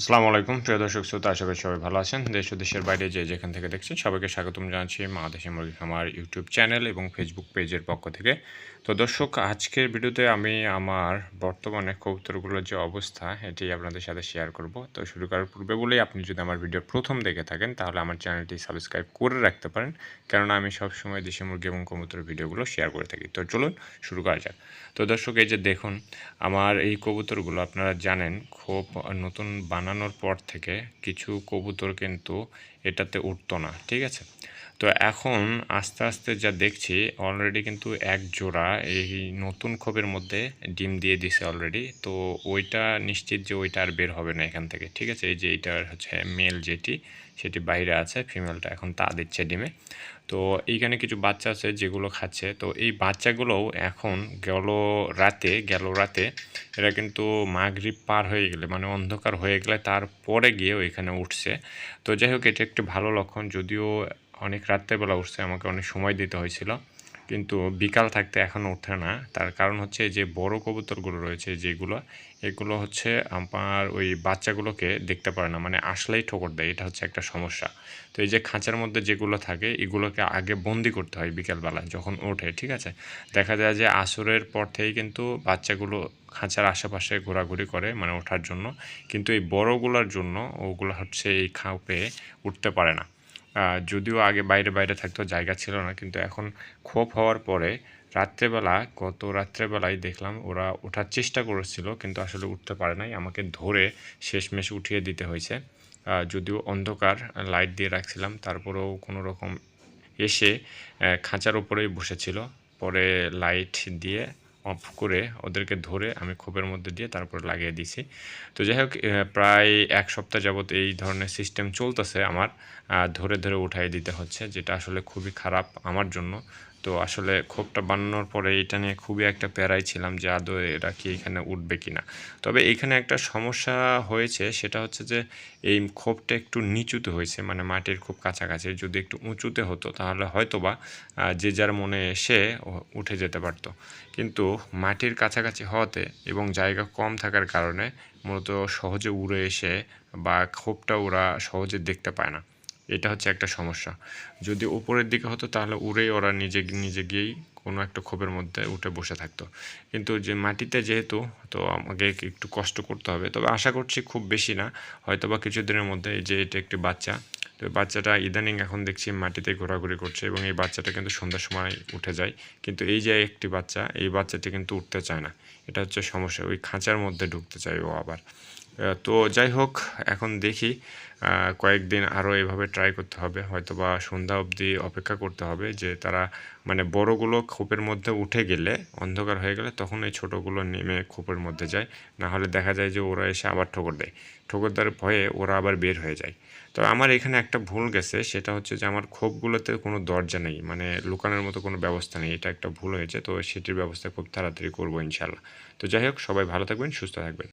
আসসালামু আলাইকুম। প্রিয় দর্শক শ্রোতা, আশা করি সবাই ভালো আছেন। দেশ ও দেশের বাইরে যে যেখান থেকে দেখছেন, সবাইকে স্বাগতম জানাচ্ছি মা দেশে মুরগি খামার ইউটিউব চ্যানেল এবং ফেসবুক পেজের পক্ষ থেকে। তো দর্শক, আজকের ভিডিওতে আমি আমার বর্তমানে কবুতরগুলোর যে অবস্থা, এটি আপনাদের সাথে শেয়ার করব। তো শুরু করার পূর্বে বলেই আপনি যদি আমার ভিডিও প্রথম দেখে থাকেন, তাহলে আমার চ্যানেলটি সাবস্ক্রাইব করে রাখতে পারেন। কেননা আমি সবসময় দেশি মুরগি এবং কবুতরের ভিডিওগুলো শেয়ার করে থাকি। তো চলুন শুরু করা যাক। তো দর্শক, এই যে দেখুন, আমার এই কবুতরগুলো, আপনারা জানেন, খুব নতুন বানানোর পর থেকে কিছু কবুতর কিন্তু এটাতে উঠতো না, ঠিক আছে? তো এখন আস্তে আস্তে যা দেখছি অলরেডি কিন্তু এক জোড়া এই নতুন খোপের মধ্যে ডিম দিয়ে দিছে অলরেডি তো ওইটা নিশ্চিত যে ওইটা আর বের হবে না এখান থেকে, ঠিক আছে? এই যে এইটার হচ্ছে মেল যেটি, সেটি বাইরে আছে ফিমেলটা এখন তা দিচ্ছে ডিমে। তো এইখানে কিছু বাচ্চা আছে যেগুলো খাচ্ছে। তো এই বাচ্চাগুলোও এখন গেল রাতে গেল রাতে এরা কিন্তু মাগরিব পার হয়ে গেলে মানে অন্ধকার হয়ে গেলে তারপরে গিয়ে ওইখানে উঠছে। তো যাই হোক, এটা একটি ভালো লক্ষণ, যদিও অনেক রাত্রেবেলা উঠছে, আমাকে অনেক সময় দিতে হয়েছিল। কিন্তু বিকাল থাকতে এখনও ওঠে না। তার কারণ হচ্ছে যে বড় কবুতরগুলো রয়েছে যেগুলো, এগুলো হচ্ছে আমার ওই বাচ্চাগুলোকে দেখতে পারে না মানে আসলেই ঠোকর দেয়, এটা হচ্ছে একটা সমস্যা। তো এই যে খাঁচার মধ্যে যেগুলো থাকে, এগুলোকে আগে বন্দি করতে হয় বিকেলবেলা যখন ওঠে, ঠিক আছে? দেখা যায় যে আসরের পর থেকেই কিন্তু বাচ্চাগুলো খাঁচার আশেপাশে ঘোরাঘুরি করে মানে ওঠার জন্য। কিন্তু এই বড়গুলোর জন্য ওগুলো হচ্ছে এই খাপে উঠতে পারে না। যদিও আগে বাইরে বাইরে থাকতো, জায়গা ছিল না, কিন্তু এখন ক্ষোভ হওয়ার পরে রাত্রেবেলা, গত রাত্রেবেলায় দেখলাম ওরা ওঠার চেষ্টা করেছিল, কিন্তু আসলে উঠতে পারে নাই। আমাকে ধরে শেষমেশ উঠিয়ে দিতে হয়েছে। যদিও অন্ধকার, লাইট দিয়ে রাখছিলাম, তারপরেও কোনো রকম এসে খাঁচার উপরেই বসেছিল। পরে লাইট দিয়ে অফ করে ওদেরকে ধরে আমি খোপের মধ্যে দিয়ে তারপরে লাগিয়ে দিছি তো যাই হোক প্রায় এক সপ্তাহ যাবত এই ধরনের সিস্টেম চলতেছে আমার। ধরে ধরে উঠাই দিতে হচ্ছে, যেটা আসলে খুবই খারাপ আমার জন্য। তো আসলে ক্ষোভটা বানানোর পরে এটা নিয়ে খুবই একটা প্যারাই ছিলাম যে আদৌ এরা কি এখানে উঠবে কি না তবে এখানে একটা সমস্যা হয়েছে, সেটা হচ্ছে যে এই ক্ষোভটা একটু নিচুতে হয়েছে মানে মাটির খুব কাছাকাছি। যদি একটু উঁচুতে হতো, তাহলে হয়তো বা যে যার মনে এসে উঠে যেতে পারতো। কিন্তু মাটির কাছাকাছি হওয়াতে এবং জায়গা কম থাকার কারণে মূলত সহজে উড়ে এসে বা ক্ষোভটা ওরা সহজে দেখতে পায় না। এটা হচ্ছে একটা সমস্যা। যদি উপরের দিকে হতো তাহলে উড়েই ওরা নিজে নিজে গিয়েই কোনো একটা ক্ষোভের মধ্যে উঠে বসে থাকতো। কিন্তু যে মাটিতে যেহেতু, তো আমাকে একটু কষ্ট করতে হবে। তবে আশা করছি খুব বেশি না। হয়তো বা কিছুদিনের মধ্যে যে এটা একটি বাচ্চা, তো বাচ্চাটা ইদানিং এখন দেখছি মাটিতে ঘোরাঘুরি করছে এবং এই বাচ্চাটা কিন্তু সন্ধ্যার সময় উঠে যায়। কিন্তু এই যে একটি বাচ্চা, এই বাচ্চাটি কিন্তু উঠতে চায় না। এটা হচ্ছে সমস্যা, ওই খাঁচার মধ্যে ঢুকতে চায় ও আবার। তো যাই হোক, এখন দেখি কয়েকদিন আরও এভাবে ট্রাই করতে হবে। হয়তো বা সন্ধ্যা অবধি অপেক্ষা করতে হবে যে তারা মানে বড়গুলো খোপের মধ্যে উঠে গেলে, অন্ধকার হয়ে গেলে তখন এই ছোটোগুলো নেমে খোপের মধ্যে যায়। না হলে দেখা যায় যে ওরা এসে আবার ঠোকর দেয়। ঠোকর দেওয়ার ভয়ে ওরা আবার বের হয়ে যায়। তো আমার এখানে একটা ভুল গেছে, সেটা হচ্ছে যে আমার খোপগুলোতে কোনো দরজা নেই মানে লুকানোর মতো কোনো ব্যবস্থা নেই। এটা একটা ভুল হয়েছে, তো সেটির ব্যবস্থা খুব তাড়াতাড়ি করব ইনশাল্লাহ তো যাই হোক, সবাই ভালো থাকবেন, সুস্থ থাকবেন।